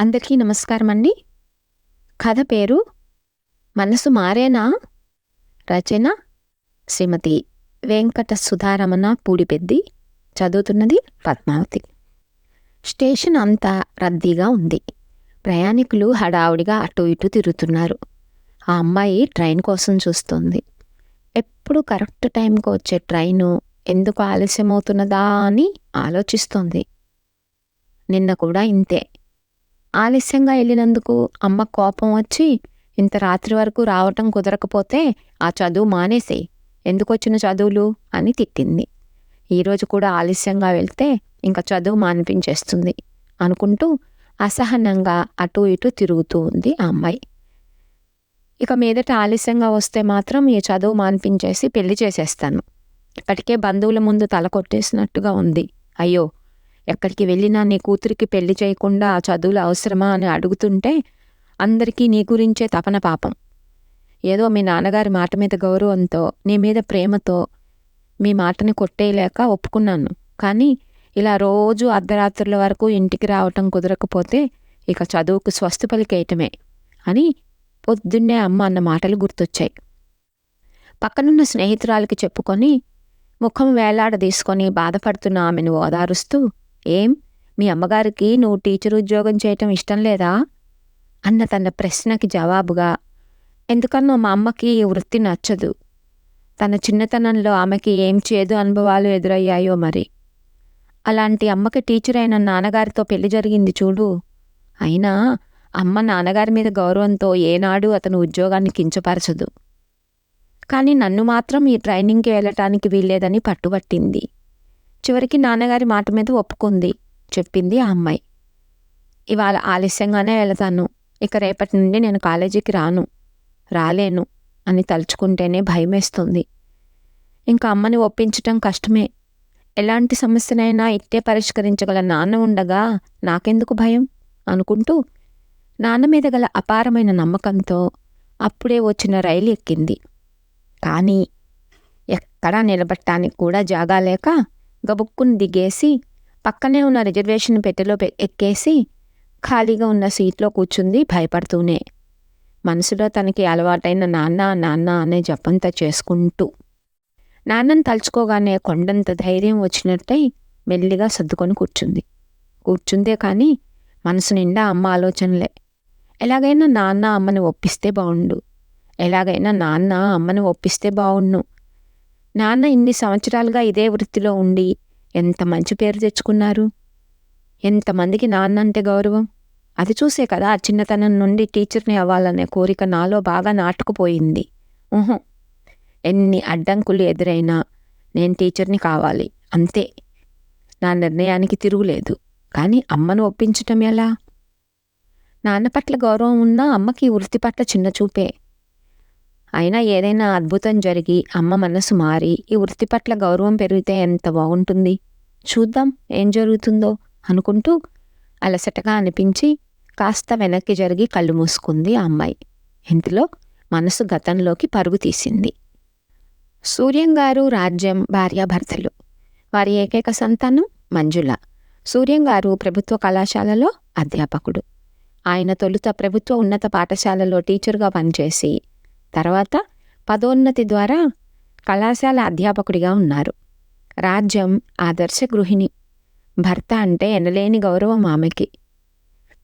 అందరికీ నమస్కారం అండి కథ పేరు మనసు మారేనా? రచన శ్రీమతి వెంకట సుధారమణ పూడిపెద్ది. చదువుతున్నది పద్మావతి. స్టేషన్ అంతా రద్దీగా ఉంది. ప్రయాణికులు హడావుడిగా అటు ఇటు తిరుగుతున్నారు. ఆ అమ్మాయి ట్రైన్ కోసం చూస్తుంది. ఎప్పుడు కరెక్ట్ టైంకి వచ్చే ట్రైను ఎందుకు ఆలస్యమవుతున్నదా అని ఆలోచిస్తోంది. నిన్న కూడా ఇంతే. ఆలస్యంగా వెళ్ళినందుకు అమ్మ కోపం వచ్చి ఇంత రాత్రి వరకు రావటం కుదరకపోతే ఆ చదువు మానేసేయి ఎందుకొచ్చిన చదువులు? అని తిట్టింది. ఈరోజు కూడా ఆలస్యంగా వెళ్తే ఇంకా చదువు మానిపించేస్తుంది అనుకుంటూ అసహనంగా అటు ఇటు తిరుగుతూ ఉంది ఆ అమ్మాయి. ఇక మీదట ఆలస్యంగా వస్తే మాత్రం ఈ చదువు మానిపించేసి పెళ్ళి చేసేస్తాను. ఇప్పటికే బంధువుల ముందు తల కొట్టేసినట్టుగా ఉంది. అయ్యో ఎక్కడికి వెళ్ళినా నీ కూతురికి పెళ్ళి చేయకుండా చదువులు అవసరమా అని అడుగుతుంటే అందరికీ నీ గురించే తపన పాపం. ఏదో మీ నాన్నగారి మాట మీద గౌరవంతో నీ మీద ప్రేమతో మీ మాటని కొట్టేయలేక ఒప్పుకున్నాను. కానీ ఇలా రోజు అర్ధరాత్రుల వరకు ఇంటికి రావటం కుదరకపోతే ఇక చదువుకు స్వస్తి పలికేయటమే అని పొద్దున్నే అమ్మ అన్న మాటలు గుర్తొచ్చాయి. పక్కనున్న స్నేహితురాలకి చెప్పుకొని ముఖం వేలాడ తీసుకొని బాధపడుతున్న ఆమెను ఓదారుస్తూ ఏం? మీ అమ్మగారికి నువ్వు టీచర్ ఉద్యోగం చేయటం ఇష్టం లేదా? అన్న తన ప్రశ్నకి జవాబుగా ఎందుకన్నో మా అమ్మకి ఈ వృత్తి నచ్చదు. తన చిన్నతనంలో ఆమెకి ఏం చేదు అనుభవాలు ఎదురయ్యాయో మరి. అలాంటి అమ్మకి టీచర్ అయిన నాన్నగారితో పెళ్ళి జరిగింది చూడు. అయినా అమ్మ నాన్నగారి మీద గౌరవంతో ఏనాడు అతను ఉద్యోగాన్ని కించపరచదు. కానీ నన్ను మాత్రం ఈ ట్రైనింగ్కి వెళ్ళటానికి వీల్లేదని పట్టుబట్టింది. చివరికి నాన్నగారి మాట మీద ఒప్పుకుంది చెప్పింది ఆ అమ్మాయి. ఇవాళ ఆలస్యంగానే వెళతాను. ఇక రేపటి నుండి నేను కాలేజీకి రాను. రాలేను అని తలుచుకుంటేనే భయమేస్తుంది. ఇంకా అమ్మని ఒప్పించటం కష్టమే. ఎలాంటి సమస్యనైనా ఇట్టే పరిష్కరించగల నాన్న ఉండగా నాకెందుకు భయం? అనుకుంటూ నాన్న మీద గల అపారమైన నమ్మకంతో అప్పుడే వచ్చిన రైలు ఎక్కింది. కానీ ఎక్కడా నిలబట్టానికి కూడా జాగా లేక గబుక్కుని దిగేసి పక్కనే ఉన్న రిజర్వేషన్ పెట్టెలో ఎక్కేసి ఖాళీగా ఉన్న సీట్లో కూర్చుంది భయపడుతూనే. మనసులో తనకి అలవాటైన నాన్న నాన్న అనే జపంతా చేసుకుంటూ. నాన్నని తలుచుకోగానే కొండంత ధైర్యం వచ్చినట్టయి మెల్లిగా సర్దుకొని కూర్చుంది. కూర్చుందే కానీ మనసు నిండా అమ్మ ఆలోచనలే. ఎలాగైనా నాన్న అమ్మని ఒప్పిస్తే బావుండు. ఎలాగైనా నాన్న అమ్మని ఒప్పిస్తే బావుండు నాన్న ఇన్ని సంవత్సరాలుగా ఇదే వృత్తిలో ఉండి ఎంత మంచి పేరు తెచ్చుకున్నారు? ఎంతమందికి నాన్న అంటే గౌరవం? అది చూసే కదా ఆ చిన్నతనం నుండి టీచర్ని అవ్వాలనే కోరిక నాలో బాగా నాటుకుపోయింది. ఊహు ఎన్ని అడ్డంకులు ఎదురైనా నేను టీచర్ని కావాలి. అంతే. నా నిర్ణయానికి తిరుగులేదు. కానీ అమ్మను ఒప్పించటం ఎలా? నాన్న పట్ల గౌరవం ఉన్నా అమ్మకి వృత్తి పట్ల చిన్న చూపే. అయినా ఏదైనా అద్భుతం జరిగి అమ్మ మనసు మారి ఈ వృత్తి పట్ల గౌరవం పెరిగితే ఎంత బాగుంటుంది. చూద్దాం ఏం జరుగుతుందో అనుకుంటూ అలసటగా అనిపించి కాస్త వెనక్కి జరిగి కళ్ళు మూసుకుంది ఆ అమ్మాయి. ఇంతలో మనసు గతంలోకి పరుగు తీసింది. సూర్యం గారు రాజ్యం భార్యాభర్తలు వారి ఏకైక సంతానం మంజుల. సూర్యం గారు ప్రభుత్వ కళాశాలలో అధ్యాపకుడు. ఆయన తొలుత ప్రభుత్వ ఉన్నత పాఠశాలలో టీచర్గా పనిచేసి తర్వాత పదోన్నతి ద్వారా కళాశాల అధ్యాపకుడిగా ఉన్నారు. రాజ్యం ఆదర్శ గృహిణి. భర్త అంటే ఎనలేని గౌరవం ఆమెకి.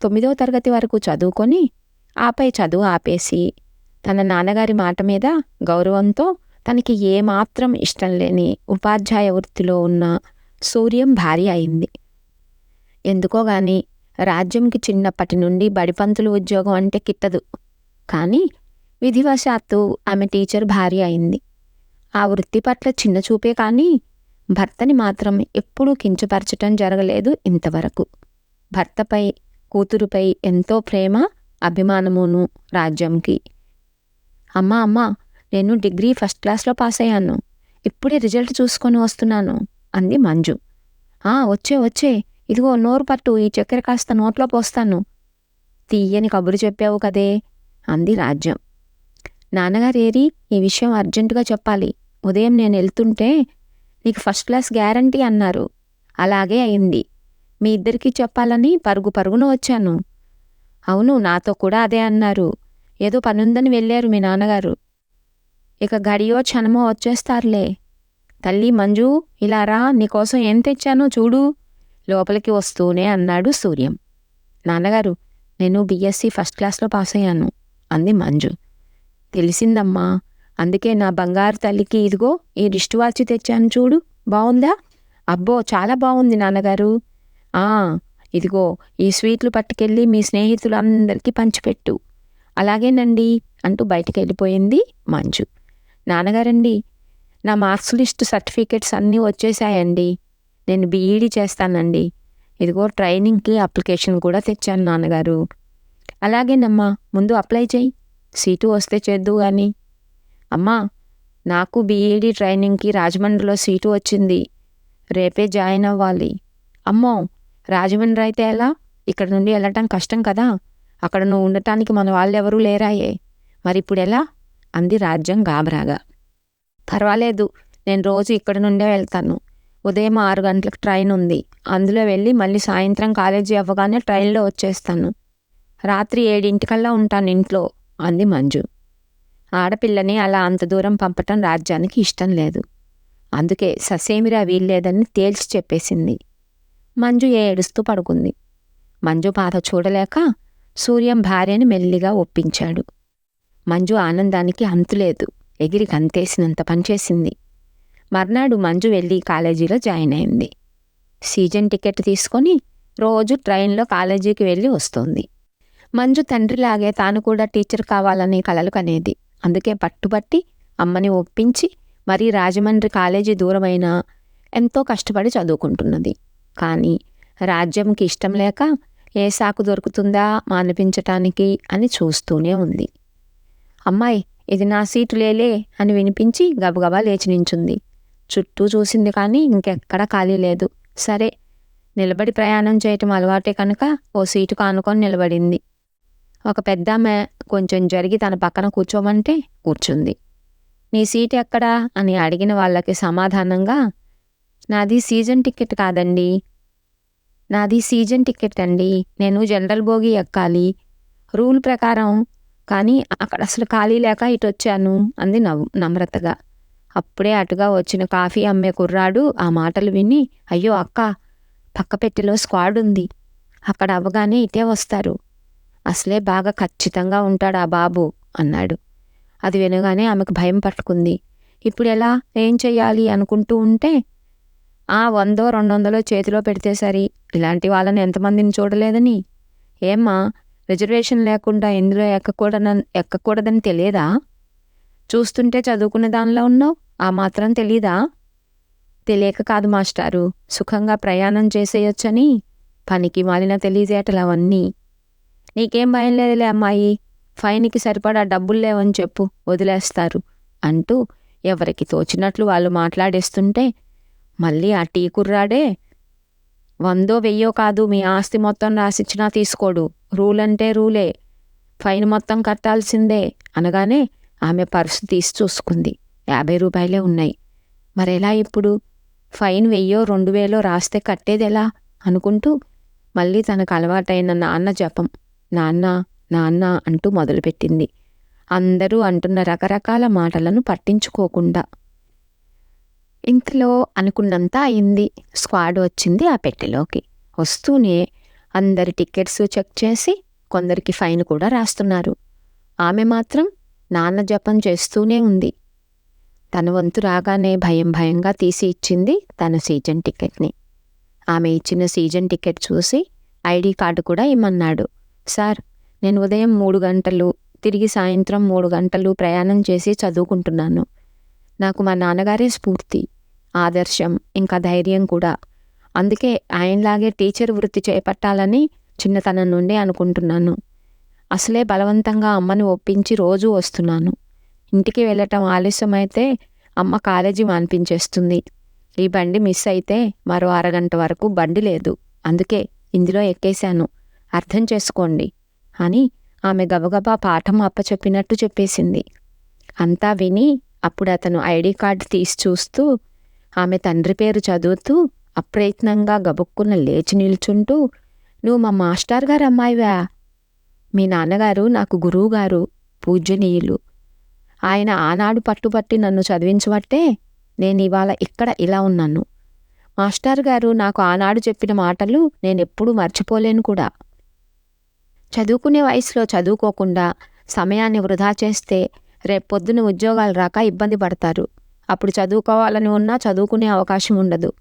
తొమ్మిదో తరగతి వరకు చదువుకొని ఆపై చదువు ఆపేసి తన నాన్నగారి మాట మీద గౌరవంతో తనకి ఏమాత్రం ఇష్టం లేని ఉపాధ్యాయ వృత్తిలో ఉన్న సూర్యం భార్య అయింది. ఎందుకో గాని రాజ్యంకి చిన్నప్పటి నుండి బడిపంతులు ఉద్యోగం అంటే కిట్టదు. కానీ విధివశాత్తు ఆమె టీచర్ భార్య అయింది. ఆ వృత్తి పట్ల చిన్న చూపే కానీ భర్తని మాత్రం ఎప్పుడూ కించపరచటం జరగలేదు ఇంతవరకు. భర్తపై కూతురుపై ఎంతో ప్రేమ అభిమానమును రాజ్యంకి. అమ్మా అమ్మా నేను డిగ్రీ ఫస్ట్ క్లాస్లో పాస్ అయ్యాను. ఇప్పుడే రిజల్ట్ చూసుకొని వస్తున్నాను అంది మంజు. ఆ వచ్చే వచ్చే. ఇదిగో నోరు పట్టు ఈ చక్కెర కాస్త నోట్లో పోస్తాను. తీయని కబురు చెప్పావు కదే అంది రాజ్యం. నాన్నగారు ఏరి ఈ విషయం అర్జెంటుగా చెప్పాలి. ఉదయం నేను వెళ్తుంటే నీకు ఫస్ట్ క్లాస్ గ్యారంటీ అన్నారు. అలాగే అయింది. మీ ఇద్దరికీ చెప్పాలని పరుగు పరుగున వచ్చాను. అవును నాతో కూడా అదే అన్నారు. ఏదో పనుందని వెళ్ళారు మీ నాన్నగారు. ఇక గడియో క్షణమో వచ్చేస్తారులే. తల్లి మంజు ఇలా రా నీకోసం ఏం తెచ్చానో చూడు. లోపలికి వస్తూనే అన్నాడు సూర్యం. నాన్నగారు నేను బీఎస్సీ ఫస్ట్ క్లాస్లో పాస్ అయ్యాను అంది మంజు. తెలిసిందమ్మా. అందుకే నా బంగారు తల్లికి ఇదిగో ఈ రిస్ట్ వాచ్ తెచ్చాను చూడు. బాగుందా అబ్బో చాలా బాగుంది నాన్నగారు. ఆ ఇదిగో ఈ స్వీట్లు పట్టుకెళ్ళి మీ స్నేహితులందరికీ పంచిపెట్టు. అలాగేనండి అంటూ బయటికి వెళ్ళిపోయింది మంజు. నాన్నగారండి నా మార్క్స్ లిస్ట్ సర్టిఫికేట్స్ అన్నీ వచ్చేసాయండి. నేను బీఈడీ చేస్తానండి. ఇదిగో ట్రైనింగ్కి అప్లికేషన్ కూడా తెచ్చాను నాన్నగారు. అలాగేనమ్మా ముందు అప్లై చేయి. సీటు వస్తే చేద్దు కానీ అమ్మా నాకు బీఈడీ ట్రైనింగ్కి రాజమండ్రిలో సీటు వచ్చింది. రేపే జాయిన్ అవ్వాలి. అమ్మో రాజమండ్రి అయితే ఎలా? ఇక్కడ నుండి వెళ్ళటం కష్టం కదా? అక్కడ నువ్వు ఉండటానికి మన వాళ్ళెవరూ లేరాయే. మరి ఇప్పుడు ఎలా అంది రాజ్యం గాబరాగా పర్వాలేదు నేను రోజు ఇక్కడ నుండే వెళ్తాను. ఉదయం ఆరు గంటలకు ట్రైన్ ఉంది. అందులో వెళ్ళి మళ్ళీ సాయంత్రం కాలేజీ అవ్వగానే ట్రైన్లో వచ్చేస్తాను. రాత్రి ఏడింటికల్లా ఉంటాను ఇంట్లో. అంది మంజు. ఆడపిల్లని అలా అంత దూరం పంపటం రాజ్యానికి ఇష్టం లేదు. అందుకే ససేమిరా వీల్లేదని తేల్చి చెప్పేసింది. మంజు ఏడుస్తూ పడుకుంది. మంజు బాధ చూడలేక సూర్యం భార్యని మెల్లిగా ఒప్పించాడు. మంజు ఆనందానికి అంతులేదు. ఎగిరి గంతేసినంత పనిచేసింది మర్నాడు మంజు వెళ్ళి కాలేజీలో జాయిన్ అయింది. సీజన్ టికెట్ తీసుకొని రోజు ట్రైన్లో కాలేజీకి వెళ్ళి వస్తోంది. మంజు తండ్రిలాగే తాను కూడా టీచర్ కావాలనే కలలు కనేది అందుకే పట్టుబట్టి అమ్మని ఒప్పించి మరీ రాజమండ్రి కాలేజీ దూరమైనా ఎంతో కష్టపడి చదువుకుంటున్నది. కానీ రాజ్యంకి ఇష్టం లేక ఏ సాకు దొరుకుతుందా మానిపించటానికి అని చూస్తూనే ఉంది. అమ్మాయి ఇది నా సీటు లేలే అని వినిపించి గబగబా లేచి నించుంది. చుట్టూ చూసింది కానీ ఇంకెక్కడ ఖాళీ లేదు. సరే నిలబడి ప్రయాణం చేయటం అలవాటే కనుక ఓ సీటు కానుకొని నిలబడింది. ఒక పెద్దామె కొంచెం జరిగి తన పక్కన కూర్చోమంటే కూర్చుంది. నీ సీట్ ఎక్కడా? అని అడిగిన వాళ్ళకి సమాధానంగా నాది సీజన్ టికెట్ కాదండి. నాది సీజన్ టికెట్ అండి. నేను జనరల్ బోగి ఎక్కాలి. రూల్ ప్రకారం కానీ అక్కడ అసలు ఖాళీ లేక ఇటు వచ్చాను అంది నవ్ నమ్రతగా. అప్పుడే అటుగా వచ్చిన కాఫీ అమ్మే కుర్రాడు ఆ మాటలు విని అయ్యో అక్క పక్క పెట్టెలో స్క్వాడ్ ఉంది. అక్కడ అవ్వగానే ఇటే వస్తారు. అసలే బాగా ఖచ్చితంగా ఉంటాడు ఆ బాబు? అన్నాడు. అది వినగానే ఆమెకు భయం పట్టుకుంది. ఇప్పుడు ఎలా? ఏం చెయ్యాలి అనుకుంటూ ఉంటే ఆ వందో రెండు వందలో చేతిలో పెడితే సరి. ఇలాంటి వాళ్ళని ఎంతమందిని చూడలేదని? ఏమ్మా రిజర్వేషన్ లేకుండా ఇందులో ఎక్కకూడదని ఎక్కకూడదని తెలియదా? చూస్తుంటే చదువుకునే దానిలో ఉన్నావు? ఆ మాత్రం తెలీదా? తెలియక కాదు మాస్టారు. సుఖంగా ప్రయాణం చేసేయొచ్చని? పనికి మాలిన తెలియజేటలు అవన్నీ. నీకేం భయం లేదులే అమ్మాయి. ఫైన్కి సరిపడా డబ్బులు లేవని చెప్పు వదిలేస్తారు అంటూ ఎవరికి తోచినట్లు వాళ్ళు మాట్లాడేస్తుంటే మళ్ళీ ఆ టీ కుర్రాడే వందో వెయ్యో కాదు మీ ఆస్తి మొత్తం రాసిచ్చినా తీసుకోడు. రూల్ అంటే రూలే. ఫైన్ మొత్తం కట్టాల్సిందే అనగానే ఆమె పర్సు తీసి చూసుకుంది. యాభై రూపాయలే ఉన్నాయి. మరెలా ఇప్పుడు? ఫైన్ వెయ్యో రెండు వేలో రాస్తే కట్టేదెలా? అనుకుంటూ మళ్ళీ తనకు అలవాటైన నాన్న జపం. నాన్న నాన్న అంటూ మొదలుపెట్టింది. అందరూ అంటున్న రకరకాల మాటలను పట్టించుకోకుండా. ఇంతలో అనుకున్నంతా అయింది. స్క్వాడ్ వచ్చింది ఆ పెట్టెలోకి. వస్తూనే అందరి టికెట్స్ చెక్ చేసి కొందరికి ఫైన్ కూడా రాస్తున్నారు. ఆమె మాత్రం నాన్న జపం చేస్తూనే ఉంది. తన వంతు రాగానే భయం భయంగా తీసి ఇచ్చింది తన సీజన్ టికెట్ని ఆమె ఇచ్చిన సీజన్ టికెట్ చూసి ఐడి కార్డు కూడా ఇమ్మన్నాడు. సార్ నేను ఉదయం మూడు గంటలు తిరిగి సాయంత్రం మూడు గంటలు ప్రయాణం చేసి చదువుకుంటున్నాను. నాకు మా నాన్నగారే స్ఫూర్తి ఆదర్శం ఇంకా ధైర్యం కూడా. అందుకే ఆయనలాగే టీచర్ వృత్తి చేపట్టాలని చిన్నతనం నుండి అనుకుంటున్నాను. అసలే బలవంతంగా అమ్మని ఒప్పించి రోజూ వస్తున్నాను. ఇంటికి వెళ్ళటం ఆలస్యమైతే అమ్మ కాలేజీ మాన్పించేస్తుంది. ఈ బండి మిస్ అయితే మరో అరగంట వరకు బండి లేదు. అందుకే ఇందులో ఎక్కేశాను. అర్థం చేసుకోండి అని ఆమె గబగబా పాఠం అప్పచెప్పినట్టు చెప్పేసింది. అంతా విని అప్పుడు అతను ఐడి కార్డు తీసి చూస్తూ ఆమె తండ్రి పేరు చదువుతూ అప్రయత్నంగా గబుక్కున లేచి నిల్చుంటూ నువ్వు మా మాస్టర్ గారు అమ్మాయివా? మీ నాన్నగారు నాకు గురువుగారు పూజ్యనీయులు. ఆయన ఆనాడు పట్టుబట్టి నన్ను చదివించబట్టే నేను ఇవాళ ఇక్కడ ఇలా ఉన్నాను. మాస్టర్ గారు నాకు ఆనాడు చెప్పిన మాటలు నేనెప్పుడూ మర్చిపోలేను కూడా. చదువుకునే వయసులో చదువుకోకుండా సమయాన్ని వృధా చేస్తే రేపొద్దున ఉద్యోగాలు రాక ఇబ్బంది పడతారు. అప్పుడు చదువుకోవాలని ఉన్నా చదువుకునే అవకాశం ఉండదు.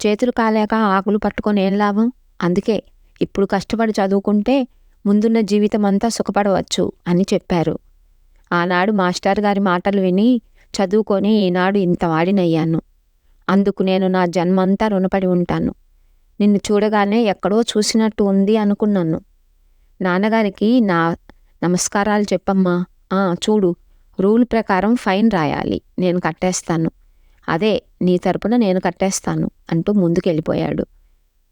చేతులు కాలేక ఆకులు పట్టుకొని ఏం లాభం? అందుకే ఇప్పుడు కష్టపడి చదువుకుంటే ముందున్న జీవితం అంతా సుఖపడవచ్చు అని చెప్పారు. ఆనాడు మాస్టర్ గారి మాటలు విని చదువుకొని ఈనాడు ఇంత వాడినయ్యాను. అందుకు నేను నా జన్మంతా రుణపడి ఉంటాను. నిన్ను చూడగానే ఎక్కడో చూసినట్టు ఉంది అనుకున్నాను. నాన్నగారికి నా నమస్కారాలు చెప్పమ్మా. చూడు రూల్ ప్రకారం ఫైన్ రాయాలి. నేను కట్టేస్తాను. అదే నీ తరపున నేను కట్టేస్తాను అంటూ ముందుకెళ్ళిపోయాడు.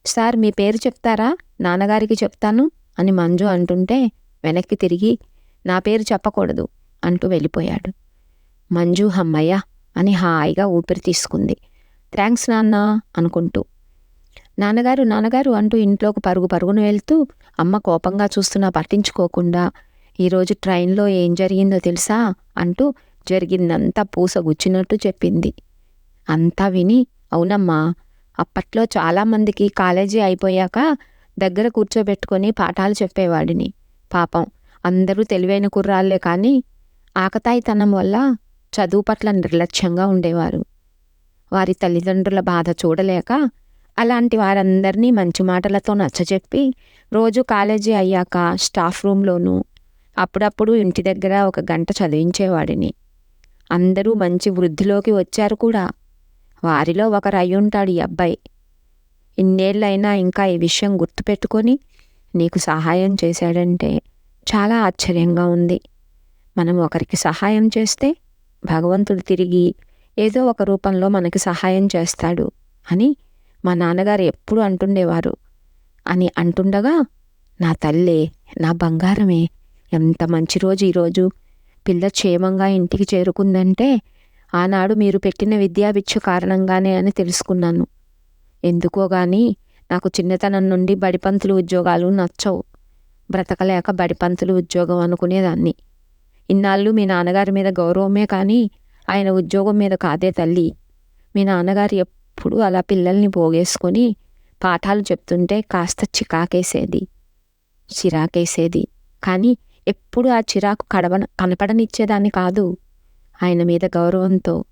సార్ మీ పేరు చెప్తారా? నాన్నగారికి చెప్తాను అని మంజు అంటుంటే వెనక్కి తిరిగి నా పేరు చెప్పకూడదు అంటూ వెళ్ళిపోయాడు. మంజు హమ్మయ్య అని హాయిగా ఊపిరి తీసుకుంది. థ్యాంక్స్ నాన్న అనుకుంటూ నాన్నగారు నాన్నగారు అంటూ ఇంట్లోకి పరుగు పరుగున వెళ్తూ అమ్మ కోపంగా చూస్తున్నా పట్టించుకోకుండా ఈరోజు ట్రైన్లో ఏం జరిగిందో తెలుసా? అంటూ జరిగిందంతా పూస గుచ్చినట్టు చెప్పింది. అంతా విని అవునమ్మా అప్పట్లో చాలామందికి కాలేజీ అయిపోయాక దగ్గర కూర్చోబెట్టుకొని పాఠాలు చెప్పేవాడిని. పాపం అందరూ తెలివైన కుర్రాళ్ళే కానీ ఆకతాయితనం వల్ల చదువు పట్ల నిర్లక్ష్యంగా ఉండేవారు. వారి తల్లిదండ్రుల బాధ చూడలేక అలాంటి వారందరినీ మంచి మాటలతో నచ్చజెప్పి రోజు కాలేజీ అయ్యాక స్టాఫ్ రూమ్లోనూ అప్పుడప్పుడు ఇంటి దగ్గర ఒక గంట చదివించేవాడిని. అందరూ మంచి వృద్ధిలోకి వచ్చారు కూడా. వారిలో ఒకరు అయ్యుంటాడు ఈ అబ్బాయి. ఇన్నేళ్ళైనా ఇంకా ఈ విషయం గుర్తుపెట్టుకొని నీకు సహాయం చేశాడంటే చాలా ఆశ్చర్యంగా ఉంది. మనం ఒకరికి సహాయం చేస్తే భగవంతుడు తిరిగి ఏదో ఒక రూపంలో మనకి సహాయం చేస్తాడు అని మా నాన్నగారు ఎప్పుడు అంటుండేవారు. అని అంటుండగా నా తల్లే నా బంగారమే ఎంత మంచి రోజు ఈరోజు పిల్ల క్షేమంగా ఇంటికి చేరుకుందంటే ఆనాడు మీరు పెట్టిన విద్యాభిక్ష కారణంగానే అని తెలుసుకున్నాను. ఎందుకో గాని నాకు చిన్నతనం నుండి బడిపంతులు ఉద్యోగాలు నచ్చవు. బ్రతకలేక బడిపంతులు ఉద్యోగం అనుకునేదాన్ని. ఇన్నాళ్ళు మీ నాన్నగారి మీద గౌరవమే కానీ ఆయన ఉద్యోగం మీద కాదే తల్లి. మీ నాన్నగారు ఎప్పుడు అలా పిల్లల్ని పోగేసుకొని పాఠాలు చెప్తుంటే కాస్త చికాకేసేది. చిరాకేసేది. కానీ ఎప్పుడు ఆ చిరాకు కడవ కనపడనిచ్చేదాన్ని కాదు ఆయన మీద గౌరవంతో.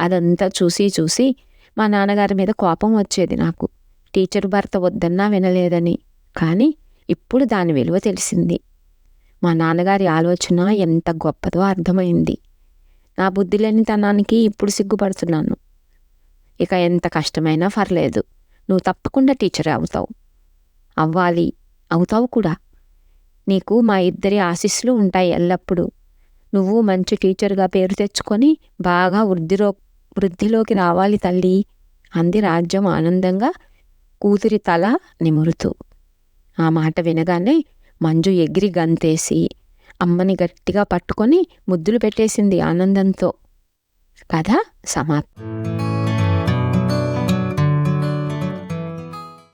అదంతా చూసి చూసి మా నాన్నగారి మీద కోపం వచ్చేది నాకు. టీచర్ భర్త వద్దన్నా వినలేదని. కానీ ఇప్పుడు దాని విలువ తెలిసింది. మా నాన్నగారి ఆలోచన ఎంత గొప్పదో అర్థమైంది. నా బుద్ధి లేనితనానికి ఇప్పుడు సిగ్గుపడుతున్నాను. ఇక ఎంత కష్టమైనా పర్లేదు. నువ్వు తప్పకుండా టీచర్ అవుతావు. అవ్వాలి. అవుతావు కూడా. నీకు మా ఇద్దరి ఆశీస్సులు ఉంటాయి ఎల్లప్పుడూ. నువ్వు మంచి టీచర్గా పేరు తెచ్చుకొని బాగా వృద్ధిలో వృద్ధిలోకి రావాలి తల్లి అంది రాజ్యం ఆనందంగా కూతురి తల నిమురుతూ. ఆ మాట వినగానే మంజు ఎగిరి గంతేసి అమ్మని గట్టిగా పట్టుకొని ముద్దులు పెట్టేసింది ఆనందంతో. కథ సమాప్తం.